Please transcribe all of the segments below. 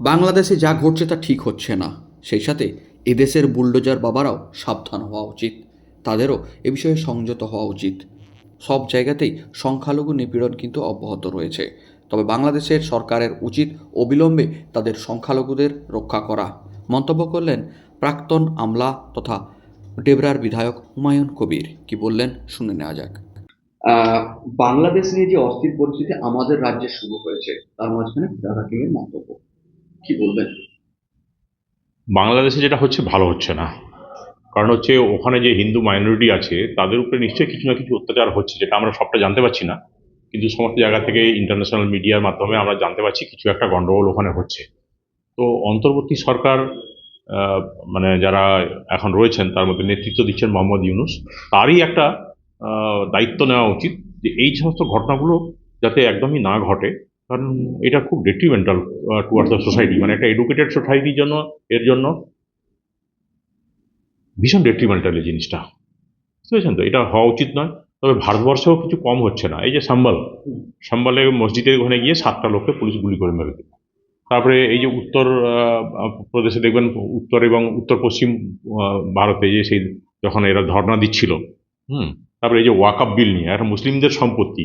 বাংলাদেশে যা ঘটছে তা ঠিক হচ্ছে না। সেই সাথে এদেশের বুলডোজার বাবারাও সাবধান হওয়া উচিত। তাদেরও এ বিষয়ে সংযত হওয়া উচিত। সব জায়গাতেই সংখ্যালঘু নিপীড়ন কিন্তু অব্যাহত রয়েছে। তবে বাংলাদেশের সরকারের উচিত অবিলম্বে তাদের সংখ্যালঘুদের রক্ষা করা। মন্তব্য করলেন প্রাক্তন আমলা তথা ডেবরার বিধায়ক হুমায়ুন কবির। কি বললেন শুনে নেওয়া যাক। বাংলাদেশ নিয়ে যে অস্থির পরিস্থিতি আমাদের রাজ্যে শুরু হয়েছে, তার মাঝখানে মন্তব্য। কি বলবেন? বাংলাদেশে যেটা হচ্ছে, ভালো হচ্ছে না। কারণ হচ্ছে, ওখানে যে হিন্দু মাইনরিটি আছে, তাদের উপরে নিশ্চয়ই কিছু না কিছু অত্যাচার হচ্ছে, যেটা আমরা সবটা জানতে পারছি না। কিন্তু সমস্ত জায়গা থেকে ইন্টারন্যাশনাল মিডিয়ার মাধ্যমে আমরা জানতে পারছি, কিছু একটা গন্ডগোল ওখানে হচ্ছে। তো অন্তর্বর্তী সরকার মানে যারা এখন রয়েছেন, তার মধ্যে নেতৃত্ব দিচ্ছেন মোহাম্মদ ইউনুস, তারই একটা দায়িত্ব নেওয়া উচিত যে এই সমস্ত ঘটনাগুলো যাতে একদমই না ঘটে। কারণ এটা খুব ডেট্রিমেন্টাল টুয়ার্ডস দ্য সোসাইটি মানে একটা এডুকেটেড সোসাইটির জন্য, এর জন্য ভীষণ ডেট্রিমেন্টাল এই জিনিসটা। বুঝতে পেরেছেন তো? এটা হওয়া উচিত নয়, তবে ভারতবর্ষেও কিছু কম হচ্ছে না। এই যে সাম্বাল, সাম্বালে মসজিদের ওখানে গিয়ে সাতটা লোককে পুলিশ গুলি করে মেরে দিল। তারপরে এই যে উত্তর প্রদেশে দেখবেন উত্তর এবং উত্তর পশ্চিম ভারতে যে সেই যখন এরা ধর্ণা দিচ্ছিল, হুম, তারপরে এই যে ওয়াকআপ বিল নিয়ে একটা মুসলিমদের সম্পত্তি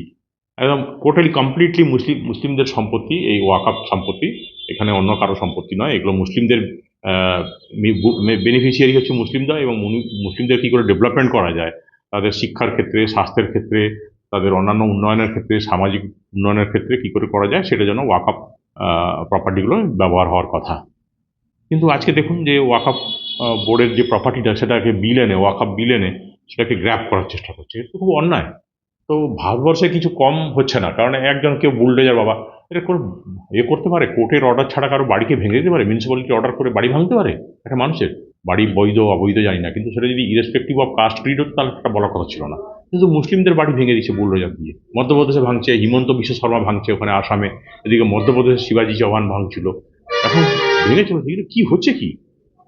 একদম টোটালি কমপ্লিটলি মুসলিম, মুসলিমদের সম্পত্তি, এই ওয়াকআপ সম্পত্তি, এখানে অন্য কারও সম্পত্তি নয়, এগুলো মুসলিমদের বেনিফিশিয়ারি হচ্ছে মুসলিমরা এবং মুসলিমদের কী করে ডেভেলপমেন্ট করা যায়? তাদের শিক্ষার ক্ষেত্রে, স্বাস্থ্যের ক্ষেত্রে, তাদের অন্যান্য উন্নয়নের ক্ষেত্রে, সামাজিক উন্নয়নের ক্ষেত্রে কী করে করা যায়? সেটা যেন ওয়াকআপ প্রপার্টিগুলো ব্যবহার হওয়ার কথা। কিন্তু আজকে দেখুন যে ওয়াকআপ বোর্ডের যে প্রপার্টিটা সেটাকে বিল এনে ওয়াকআপ বিল এনে, সেটাকে গ্র্যাপ করার চেষ্টা করছে। এটা খুব অন্যায়। তো ভারতবর্ষে কিছু কম হচ্ছে না। কারণ একজন কেউ বুলডোজার বাবা, এটা কোনো এ করতে পারে? কোর্টের অর্ডার ছাড়া কারও বাড়িকে ভেঙে দিতে পারে? মিউনিসিপ্যালিটি অর্ডার করে বাড়ি ভাঙতে পারে? একটা মানুষের বাড়ি বৈধ, অবৈধ জানি না। কিন্তু সেটা যদি ইরেসপেক্টিভ অফ কাস্ট ক্রিড হতো, তাহলে সেটা বলার কথা ছিল না। কিন্তু মুসলিমদের বাড়ি ভেঙে দিচ্ছে বুলডোজার দিয়ে। মধ্যপ্রদেশে ভাঙছে, হিমন্ত বিশ্ব শর্মা ভাঙছে ওখানে আসামে। এদিকে মধ্যপ্রদেশে শিবাজি চৌহান ভাঙছিল। এখন ভেঙে চলেছে এগুলো কী হচ্ছে কি?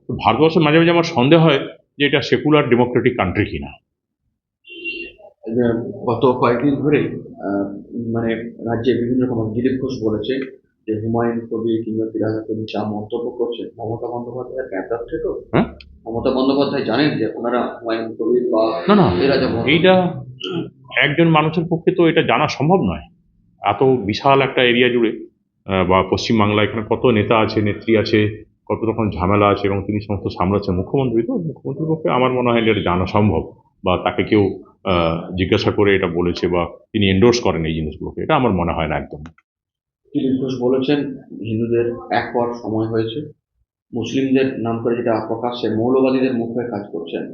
তো ভারতবর্ষে মাঝে মাঝে আমার সন্দেহ হয় যে এটা সেকুলার ডেমোক্রেটিক কান্ট্রি কিনা। গত কয়েকদিন ধরে মানে রাজ্যে বিভিন্ন রকম দিলীপ ঘোষ বলেছে যে হুমায়ুন কবির কিংবা ফিরাজ হাকিম যা মন্তব্য করছে মমতা বন্দ্যোপাধ্যায়ের ব্যাপারটা তো? হ্যাঁ? মমতা বন্দ্যোপাধ্যায় জানেন যে ওনারা হুমায়ুন কবির বা না না এইটা একজন মানুষের পক্ষে তো এটা জানা সম্ভব নয়। এত বিশাল একটা এরিয়া জুড়ে বা পশ্চিমবাংলা এখানে কত নেতা আছে নেত্রী আছে কত রকম ঝামেলা আছে এবং তিনি সমস্ত সামলাচ্ছেন। মুখ্যমন্ত্রী তো মুখ্যমন্ত্রীর পক্ষে আমার মনে হয় এটা জানা সম্ভব বা তাকে কেউ জিজ্ঞাসা করে এটা বলেছে বা তিনি এন্ডোর্স করেন এই জিনিসগুলোকে। এটা আমার মনে হয় না একদম। দিলীপ ঘোষ বলেছেন হিন্দুদের এক হওয়ার সময় হয়েছে। মুসলিমদের নাম করে যেটা প্রকাশ্যে মৌলবাদীদের মুখে কাজ করছেন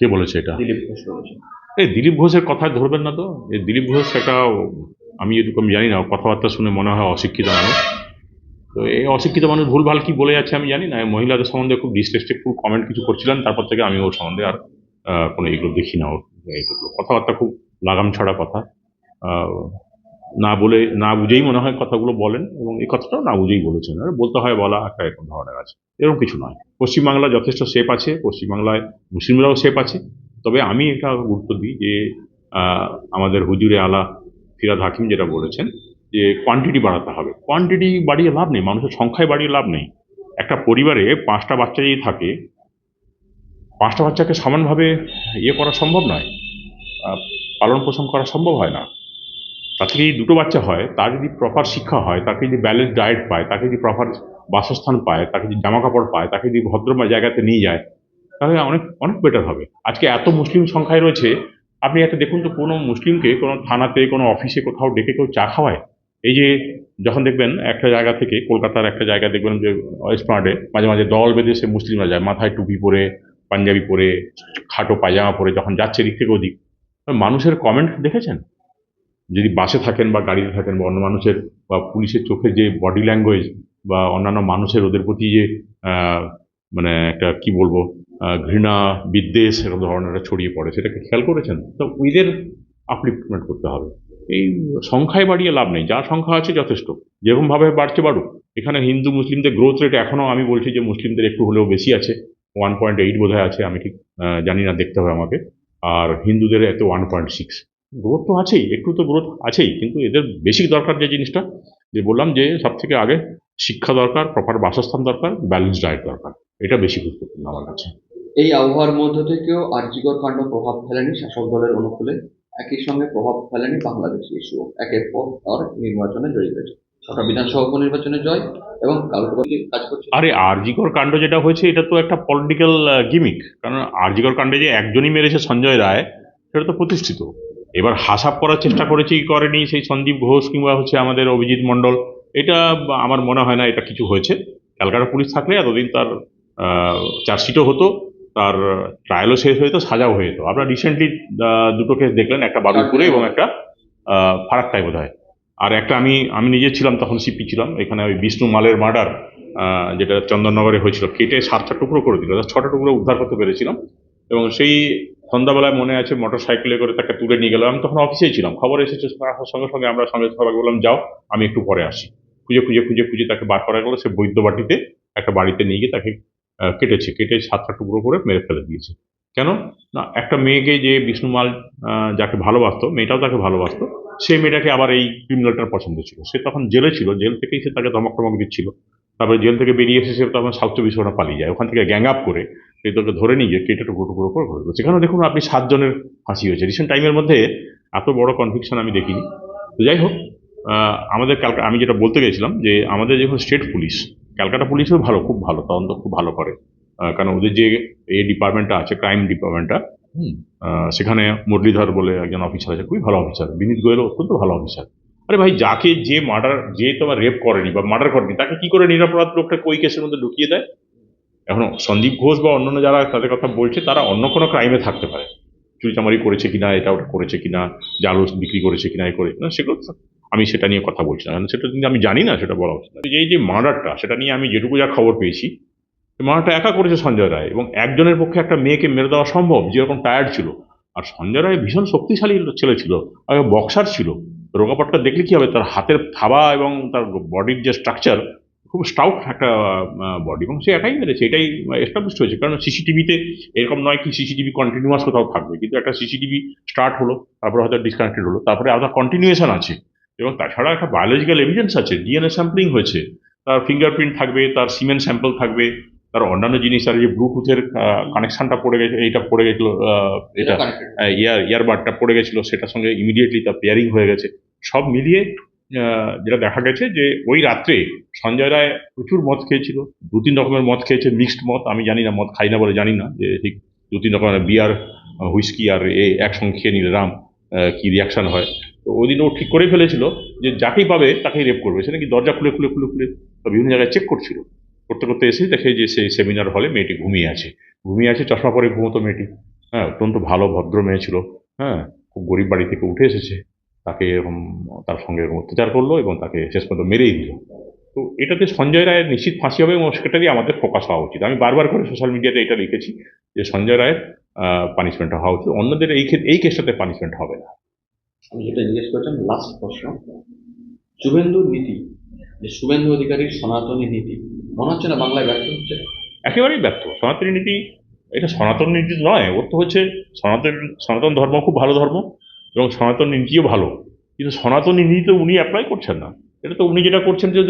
কে বলেছে এটা? দিলীপ ঘোষ বলেছেন। এই দিলীপ ঘোষের কথা ধরবেন না তো? এই দিলীপ ঘোষ একটা আমি আমি জানি না কথাবার্তা শুনে মনে হয় অশিক্ষিত মানুষ। তো এই অশিক্ষিত মানুষ ভুলভাল কি বলে যাচ্ছে আমি জানি না। মহিলাদের সম্বন্ধে খুব ডিসরেসপেক্টফুল কমেন্ট কিছু করছিলেন তারপর থেকে আমি ওর সম্বন্ধে আর কোনো এগুলো দেখি না এইগুলো কথাবার্তা খুব লাগাম ছাড়া কথা। না বলে, না বুঝেই মনে হয় কথাগুলো বলেন এবং এই কথাটাও না বুঝেই বলেছেন। আর বলতে হয় বলা একটা এরকম ধরনের আছে। এরকম কিছু নয়। পশ্চিমবাংলা যথেষ্ট সেফ আছে, পশ্চিমবাংলায় মুসলিমরাও সেফ আছে। তবে আমি এটা গুরুত্ব দিই যে আমাদের হুজুরে আলা ফিরাদ হাকিম যেটা বলেছেন যে কোয়ান্টিটি বাড়াতে হবে। কোয়ান্টিটি বাড়িয়ে লাভ নেই, মানুষের সংখ্যায় বাড়িয়ে লাভ নেই। একটা পরিবারে পাঁচটা বাচ্চা যদি থাকে পাঁচটা বাচ্চাকে সমানভাবে ইয়ে করা সম্ভব নয় পালন পোষণ করা সম্ভব হয় না। তার থেকে যদি দুটো বাচ্চা হয়, তার যদি প্রপার শিক্ষা হয়, তাকে যদি ব্যালেন্স ডায়েট পায়, তাকে যদি প্রপার বাসস্থান পায়, তাকে যদি জামা কাপড় পায়, তাকে যদি ভদ্র জায়গাতে নিয়ে যায়, তাহলে অনেক অনেক বেটার হবে। আজকে এত মুসলিম সংখ্যায় রয়েছে, আপনি একটা দেখুন তো কোনো মুসলিমকে কোনো থানাতে, কোনো অফিসে কোথাও ডেকে কেউ চা খাওয়ায়? এই যে যখন দেখবেন একটা জায়গা থেকে কলকাতার একটা জায়গা দেখবেন যে ওয়েস্টমার্টে মাঝে মাঝে দল বেঁধে সে মুসলিমরা যায়, মাথায় টুপি পরে পাঞ্জাবি পরে, খাটো পায়জামা পরে, যখন যাচ্ছে এদিক থেকে ওদিক মানুষের কমেন্ট দেখেছেন? যদি বাসে থাকেন বা গাড়িতে থাকেন বা অন্য মানুষের বা পুলিশের চোখে যে বডি ল্যাঙ্গুয়েজ বা অন্যান্য মানুষের ওদের প্রতি যে মানে একটা কি বলব ঘৃণা, বিদ্বেষ এরকম ধরনের ছড়িয়ে পড়ে, সেটাকে খেয়াল করেছেন? তো ওইদের আপলিফমেন্ট করতে হবে। এই সংখ্যায় বাড়িয়ে লাভ নেই যা সংখ্যা আছে যথেষ্ট, যেরকমভাবে বাড়ছে বাড়ুক। এখানে হিন্দু, মুসলিমদের গ্রোথ রেট এখনও আমি বলছি যে মুসলিমদের একটু হলেও বেশি আছে। ওয়ান পয়েন্ট এইট বোধ আছে, আমি ঠিক জানি না, দেখতে হবে আমাকে। আর হিন্দুদের এত ওয়ান পয়েন্ট সিক্স গ্রোথ তো আছেই, একটু তো গ্রোথ আছেই, কিন্তু এদের বেশি দরকার যে জিনিসটা, যে বললাম যে সব থেকে আগে শিক্ষা দরকার প্রপার বাসস্থান দরকার ব্যালেন্স ডায়েট দরকার। এটা বেশি গুরুত্বপূর্ণ আমার কাছে। এই আবহাওয়ার মধ্য থেকেও আর্যিকর কাণ্ড প্রভাব ফেলেনি শাসক দলের অনুকূলে। একই সঙ্গে প্রভাব ফেলেনি বাংলাদেশ ইস্যু একের পর তার নির্বাচনে জয়ী হয়েছে। ছটা বিধানসভা উপনির্বাচনে জয় এবং কাজ করছে। আরে আরজিকর কাণ্ড যেটা হয়েছে এটা তো একটা পলিটিক্যাল গিমিক কারণ আরজিকর কাণ্ডে যে একজনই মেরেছে সঞ্জয় রায় সেটা তো প্রতিষ্ঠিত। এবার হাসাব করার চেষ্টা করেছে কি করেনি? সেই সন্দীপ ঘোষ কিংবা হচ্ছে আমাদের অভিজিৎ মণ্ডল এটা আমার মনে হয় না এটা কিছু হয়েছে। ক্যালকাটা পুলিশ থাকলে এতদিন তার চার্জশিটও হতো তার ট্রায়ালও শেষ হয়ে যেত সাজাও হয়ে যেত। আপনারা রিসেন্টলি দুটো কেস দেখলেন একটা বারুইপুরে এবং একটা ফারাক্কায় বোধ হয় আর একটা আমি আমি নিজে ছিলাম তখন সিপি ছিলাম, এখানে ওই বিষ্ণু মালের মার্ডার যেটা চন্দননগরে হয়েছিল, কেটে সাতটা টুকরো করে দিল ছটা টুকরো উদ্ধার করতে পেরেছিলাম। এবং সেই সন্ধ্যাবেলায় মনে আছে মোটর সাইকেলে করে তাকে তুলে নিয়ে গেলাম, আমি তখন অফিসেই ছিলাম। খবর এসেছে সঙ্গে সঙ্গে আমরা সঙ্গে সবাই বললাম, যাও, আমি একটু পরে আসি। খুঁজে খুঁজে খুঁজে খুঁজে তাকে বার করা গেলো, সে বৈদ্যবাটিতে একটা বাড়িতে নিয়ে গিয়ে তাকে কেটেছে, কেটে সাতটা টুকরো করে মেরে ফেলে দিয়েছে। কেন? না, একটা মেয়েকে যে বিষ্ণুমাল যাকে ভালোবাসতো, মেয়েটাও তাকে ভালোবাসতো সেই মেয়েটাকে আবার এই ক্রিমিনালটার পছন্দ ছিল। সে তখন জেলে ছিল, জেল থেকেই সে তাকে ধমক টমক দিচ্ছিল। তারপরে জেল থেকে বেরিয়ে এসে সে তখন সাউথ চব্বিশ পরগনা পালিয়ে যায়। ওখান থেকে গ্যাং আপ করে তোকে ধরে নিয়ে গিয়ে কেটে টুকরো টুকরো করে দিল। সেখানেও দেখুন, আপনি সাতজনের ফাঁসি হয়েছে। রিসেন্ট টাইমের মধ্যে এত বড় কনভিকশন আমি দেখিনি। তো যাই হোক আমাদের ক্যালকা আমি যেটা বলতে গেছিলাম যে আমাদের যখন স্টেট পুলিশ ক্যালকাটা পুলিশও ভালো, খুব ভালো, তদন্ত খুব ভালো করে। কারণ ওদের যে এই ডিপার্টমেন্টটা আছে ক্রাইম ডিপার্টমেন্টটা সেখানে মুরলীধর বলে একজন অফিসার আছে, খুবই ভালো অফিসার বিনীত গোয়েলও অত্যন্ত ভালো অফিসার আরে ভাই, যাকে যে মার্ডার যে তোমার রেপ করেনি বা মার্ডার করেনি, তাকে কি করে নিরাপরাধ লোকটা ওই কেসের মধ্যে ঢুকিয়ে দেয়? এখন সন্দীপ ঘোষ বা অন্যান্য যারা তাদের কথা বলছে, তারা অন্য কোনো ক্রাইমে থাকতে পারে। চুরি চামারি করেছে কিনা, এটা ওটা করেছে কিনা জালো বিক্রি করেছে কিনা, এ করে। না, সেগুলো আমি সেটা নিয়ে কথা বলছি না। সেটা আমি জানি না, সেটা বলা উচিত। এই যে মার্ডারটা সেটা নিয়ে আমি যেটুকু যা খবর পেয়েছি মার্ডারটা একা করেছে সঞ্জয় রায় এবং একজনের পক্ষে একটা মেয়েকে মেরে দেওয়া সম্ভব যেরকম টায়ার্ড ছিল। আর সঞ্জয় রায় ভীষণ শক্তিশালী ছেলে ছিল আর বক্সার ছিল। রোগাপটটা দেখলে কী হবে, তার হাতের থাবা এবং তার বডির যে স্ট্রাকচার খুব স্টাউট একটা বডি এবং সে একাই মেরেছে, এটাই এস্টাবলিশ হয়েছে। কারণ সিসিটিভিতে এরকম নয় কি সিসিটিভি কন্টিনিউয়াস কোথাও থাকবে, কিন্তু একটা সিসিটিভি স্টার্ট হলো, তারপরে হয়তো ডিসকানেক্টেড হলো, তারপরে আলাদা কন্টিনিউয়েশন আছে। এবং তাছাড়া একটা বায়োলজিক্যাল এভিডেন্স আছে ডিএনএ স্যাম্পলিং হয়েছে। তার ফিঙ্গারপ্রিন্ট থাকবে, তার সিমেন্ট স্যাম্পল থাকবে তার অন্যান্য জিনিস আর যে ব্লুটুথের কানেকশনটা পড়ে গেছে এইটা পড়ে গেছিল এটা ইয়ার ইয়ারবাডটা পড়ে গেছিল সেটার সঙ্গে ইমিডিয়েটলি তার পেয়ারিং হয়ে গেছে। সব মিলিয়ে যেটা দেখা গেছে যে ওই রাত্রে সঞ্জয় রায় প্রচুর মদ খেয়েছিল দু তিন রকমের মদ খেয়েছে মিক্সড মদ আমি জানি না মদ খাই না বলে জানি না যে ঠিক দু তিন রকমের বিয়ার হুইস্কি আর এ একসঙ্গে খেয়ে নিলে রাম কি রিয়াকশন হয়। তো ওই দিন ও ঠিক করে ফেলেছিল যে যাকেই পাবে তাকেই রেপ করবে সে নাকি দরজা খুলে খুলে খুলে খুলে বিভিন্ন জায়গায় চেক করছিল। করতে করতে এসে দেখে যে সেই সেমিনার হলে মেয়েটি ঘুমিয়ে আছে। ঘুমিয়ে আছে, চশমা পরে ঘুমতো মেয়েটি। হ্যাঁ অত্যন্ত ভালো, ভদ্র মেয়ে ছিল। হ্যাঁ খুব গরিব বাড়ি থেকে উঠে এসেছে। তাকে এরকম, তার সঙ্গে এরকম অত্যাচার করল এবং তাকে শেষ পর্যন্ত মেরেই দিল। তো এটাতে সঞ্জয় রায়ের নিশ্চিত ফাঁসি হবে এবং সেটারই আমাদের ফোকাস হওয়া উচিত। আমি বারবার করে সোশ্যাল মিডিয়াতে এটা লিখেছি যে সঞ্জয় রায়ের পানিশমেন্ট হওয়া উচিত। অন্যদের এই এই কেসটাতে পানিশমেন্ট হবে না। আমি যেটা জিজ্ঞেস করেছিলাম লাস্ট প্রশ্ন। শুভেন্দুর নীতি, যে শুভেন্দু অধিকারীর সনাতনী নীতি মনে হচ্ছে না বাংলায় ব্যর্থ হচ্ছে। একেবারেই ব্যর্থ। সনাতনী নীতি, এটা সনাতন নীতি নয়, ওর তো হচ্ছে সনাতন সনাতন ধর্ম খুব ভালো ধর্ম, এবং সনাতন নীতিও ভালো। কিন্তু সনাতনী নীতি তো উনি অ্যাপ্লাই করছেন না। এটা তো উনি যেটা করছেন যে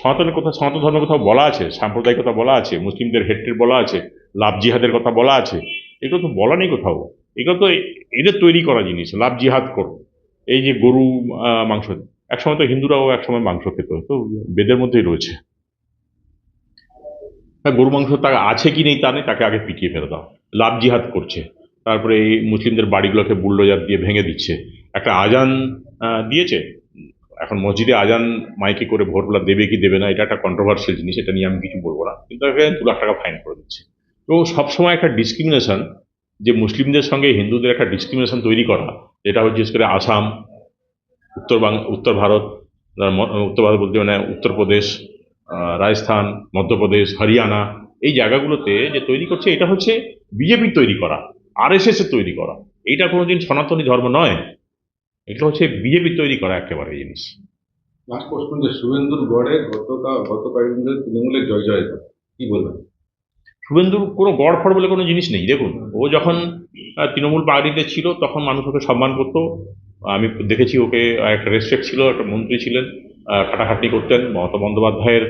সনাতনের কথা, সনাতন ধর্মের কথা বলা আছে, সাম্প্রদায়িক কথা বলা আছে, মুসলিমদের হেডটের বলা আছে, লাভ জিহাদের কথা বলা আছে। এগুলো তো বলা নেই কোথাও। এগুলো তো এদের তৈরি করা জিনিস, লাভ জিহাদ করো। এই যে গরু মাংস, একসময় তো হিন্দুরাও একসময় মাংস খেত, তো বেদের মধ্যেই রয়েছে। গরু মাংস তার আছে কি নেই তা নেই, তাকে আগে পিটিয়ে ফেলে দাও। লাভ জিহাদ করছে। তারপরে এই মুসলিমদের বাড়িগুলোকে বুল্ডোজার দিয়ে ভেঙে দিচ্ছে। একটা আজান দিয়েছে। এখন মসজিদে আজান মাইকে করে ভোরবেলা দেবে কি দেবে না, এটা একটা কন্ট্রোভার্সিয়াল জিনিস, এটা নিয়ে আমি কিছু বলব না। কিন্তু একে দু লাখ টাকা ফাইন করে দিচ্ছে। তো সবসময় একটা ডিসক্রিমিনেশন যে মুসলিমদের সঙ্গে হিন্দুদের একটা ডিসক্রিমিনেশন তৈরি করা এটা হচ্ছে বিশেষ করে আসাম, উত্তর বাং, উত্তর ভারত উত্তর ভারত বলতে মানে উত্তরপ্রদেশ রাজস্থান মধ্যপ্রদেশ হরিয়ানা এই জায়গাগুলোতে যে তৈরি করছে এটা হচ্ছে বিজেপির তৈরি করা আর এস এর তৈরি করা। এইটা কোনোদিন সনাতনী ধর্ম নয়। এটা হচ্ছে বিজেপির তৈরি করা একেবারে জিনিস। লাস্ট প্রশ্ন যে শুভেন্দুর গড়ে গতকাল গত কয়েকদিন ধরে তৃণমূলের জয় জয়তা কি বলবেন? শুভেন্দুর কোনো গড় ফড় বলে কোনো জিনিস নেই। দেখুন ও যখন তৃণমূল পার্টিতে ছিল তখন মানুষ ওকে সম্মান করতো। আমি দেখেছি ওকে একটা রেসপেক্ট ছিল একটা মন্ত্রী ছিলেন। খাটাখাটনি করতেন, মমতা বন্দ্যোপাধ্যায়ের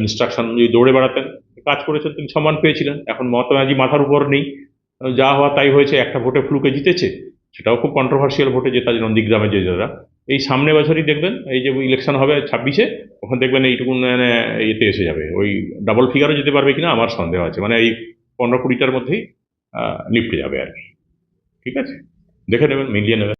ইনস্ট্রাকশন অনুযায়ী দৌড়ে বেড়াতেন। কাজ করেছেন, তিনি সম্মান পেয়েছিলেন। এখন মমতা ব্যানার্জি মাথার উপর নেই। যা হওয়া তাই হয়েছে, একটা ভোটে ফ্লুকে জিতেছে, সেটাও খুব কন্ট্রোভার্সিয়াল ভোটে জেতা নন্দীগ্রামে যে যারা এই সামনে বছরই দেখবেন, এই যে ইলেকশন হবে ছাব্বিশে ওখানে দেখবেন এইটুকু মানে ইয়েতে এসে যাবে। ওই ডাবল ফিগারও যেতে পারবে কিনা আমার সন্দেহ আছে। মানে এই পনেরো কুড়িটার মধ্যেই নিপটে যাবে আর কি। ঠিক আছে? দেখে নেবেন, মিলিয়ে নেবেন।